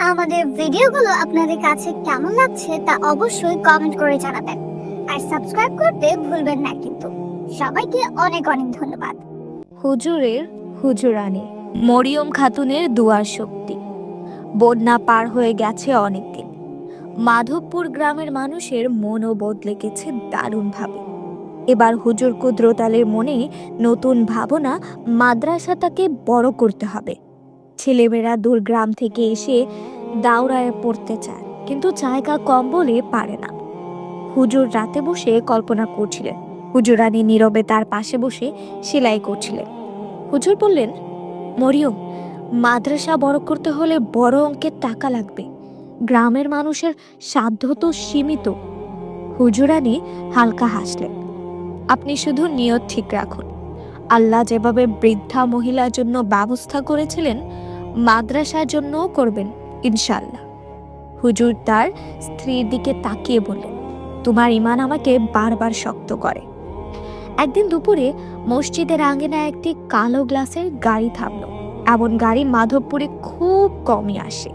আমাদের ভিডিওগুলো আপনাদের কাছে কেমন লাগছে তা অবশ্যই কমেন্ট করে জানাবেন। আর সাবস্ক্রাইব করতে ভুলবেন না কিন্তু। সবাইকে অনেক অনেক ধন্যবাদ। হুজুরের হুজুরানি, মরিয়ম খাতুনের দুয়ার শক্তি। বন্যা পার হয়ে গেছে অনেকদিন। মাধবপুর গ্রামের মানুষের মনও বদলে গেছে দারুণভাবে। এবার হুজুর কুদ্রতালের মনে নতুন ভাবনা মাদ্রাসাটাকে বড় করতে হবে। ছেলেমেয়েরা দূর গ্রাম থেকে এসে দাওরায় পড়তে চায়, কিন্তু জায়গা কম বলে পারে না। হুজুর রাতে বসে কল্পনা করছিলেন। হুজুরানী নীরবে তার পাশে বসে সেলাই করছিলেন। হুজুর বললেন, মরিয়ম, মাদ্রাসা বড় করতে হলে বড় অঙ্কের টাকা লাগবে। গ্রামের মানুষের সাধ্য তো সীমিত। হুজুরানি হালকা হাসলেন। আপনি শুধু নিয়ত ঠিক রাখুন। আল্লাহ যেভাবে বৃদ্ধা মহিলার জন্য ব্যবস্থা করেছিলেন মাদ্রাসার জন্যও করবেন ইনশাল্লাহ হুজুর তার স্ত্রীর দিকে তাকিয়ে বললেন, তোমার ইমান আমাকে বারবার শক্ত করে। একদিন দুপুরে মসজিদের আঙ্গিনায় একটি কালো গ্লাসের গাড়ি থামল। এমন গাড়ি মাধবপুরে খুব কমই আসে।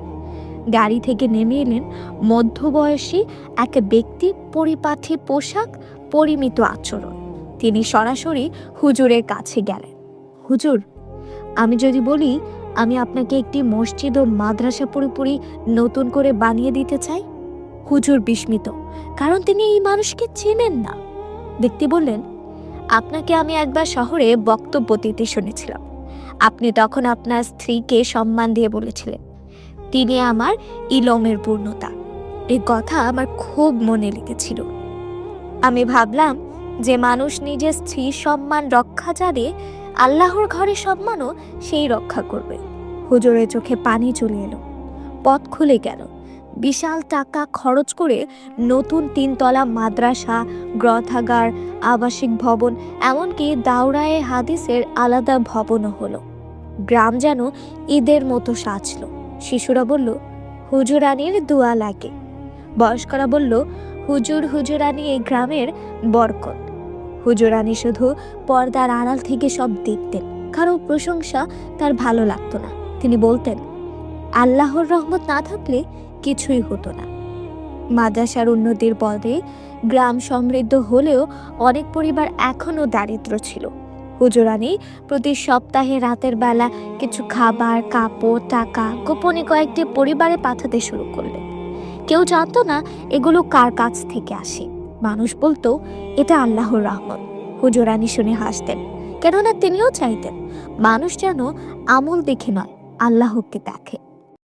গাড়ি থেকে নেমে এলেন মধ্যবয়সী এক ব্যক্তি পরিপাঠী পোশাক পরিমিত আচরণ। তিনি সরাসরি হুজুরের কাছে গেলেন, হুজুর, আমি যদি বলি আমি আপনাকে একটি মসজিদ ও মাদ্রাসা পুরোপুরি নতুন করে বানিয়ে দিতে চাই। হুজুর বিস্মিত, কারণ তিনি এই মানুষকে চেনেন না। ব্যক্তি বললেন, আপনাকে আমি একবার শহরে বক্তব্য দিতে শুনেছিলাম। আপনি তখন আপনার স্ত্রীকে সম্মান দিয়ে বলেছিলেন। তিনি আমার ইলমের পূর্ণতা। এই কথা আমার খুব মনে লেগেছিল। আমি ভাবলাম যে মানুষ নিজের স্ত্রীর সম্মান রক্ষা জানে আল্লাহর ঘরে সম্মানও সেই রক্ষা করবে। হুজুরের চোখে পানি চলে এলো। পথ খুলে গেল। বিশাল টাকা খরচ করে নতুন তিনতলা মাদ্রাসা, গ্রন্থাগার, আবাসিক ভবন, এমনকি দাওরায়ে হাদিসের আলাদা ভবনও হলো। গ্রাম যেন ঈদের মতো সাজলো। শিশুরা বলল, হুজুরানির দোয়া লাগে। বয়স্করা বলল, হুজুর, হুজুরানি এই গ্রামের বরকত। হুজুরানি শুধু পর্দার আড়াল থেকে সব দেখতেন। কারও প্রশংসা তার ভালো লাগতো না। তিনি বলতেন, আল্লাহর রহমত না থাকলে কিছুই হতো না। মাদ্রাসার উন্নতির পদে গ্রাম সমৃদ্ধ হলেও অনেক পরিবার এখনও দারিদ্র ছিল। হুজুরানি প্রতি সপ্তাহে রাতের বেলা কিছু খাবার, কাপড়, টাকা গোপনে কয়েকটি পরিবারে পাঠাতে শুরু করলেন। কেউ জানতো না এগুলো কার কাছ থেকে আসে। মানুষ বলতো, এটা আল্লাহর রহমত। হুজুরানি শুনে হাসতেন। কেননা তিনিও চাইতেন, মানুষ যেন আমল দেখে নয়, আল্লাহকে দেখে।